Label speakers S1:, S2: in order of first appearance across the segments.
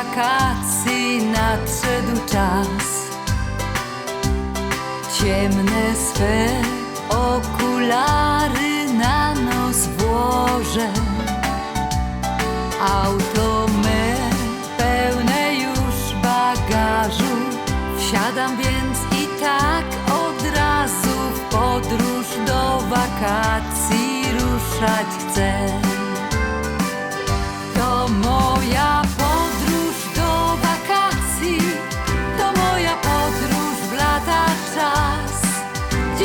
S1: wakacji nadszedł czas. Ciemne swe okulary na nos włożę. Auto me pełne już bagażu. Wsiadam więc i tak od razu w podróż do wakacji ruszać chcę.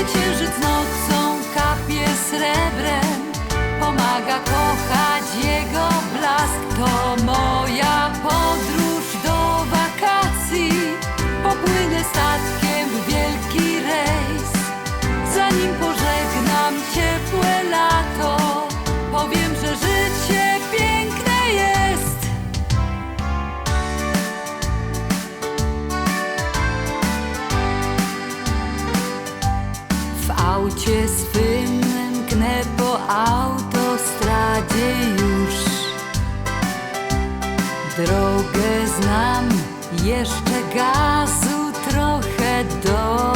S1: Księżyc nocą aucie swym mknę po autostradzie już. Drogę znam, jeszcze gazu trochę dodam.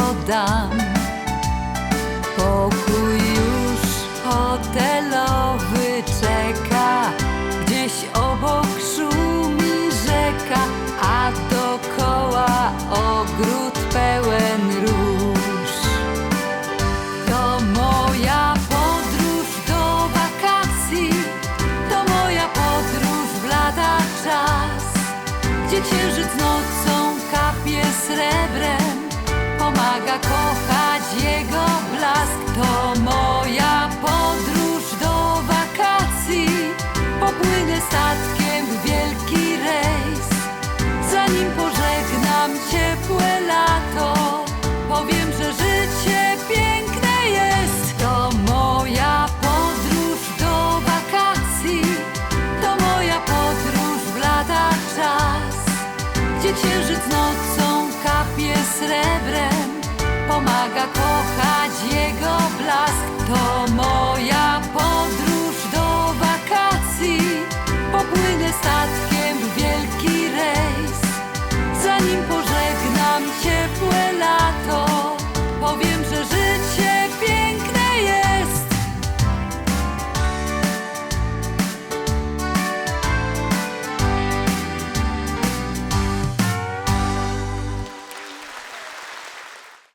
S1: Srebrem, pomaga kochać jego blask. To moja podróż do wakacji, popłynę statkiem w wielki rejs. Zanim pożegnam ciepłe lato, powiem, że życie piękne jest. To moja podróż do wakacji, to moja podróż w lata czas, gdzie księżyc nocą srebrem, pomaga kochać jego blask. To moja podróż do wakacji, popłynę statkiem w wielki rejs. Zanim pożegnam ciepłe lato,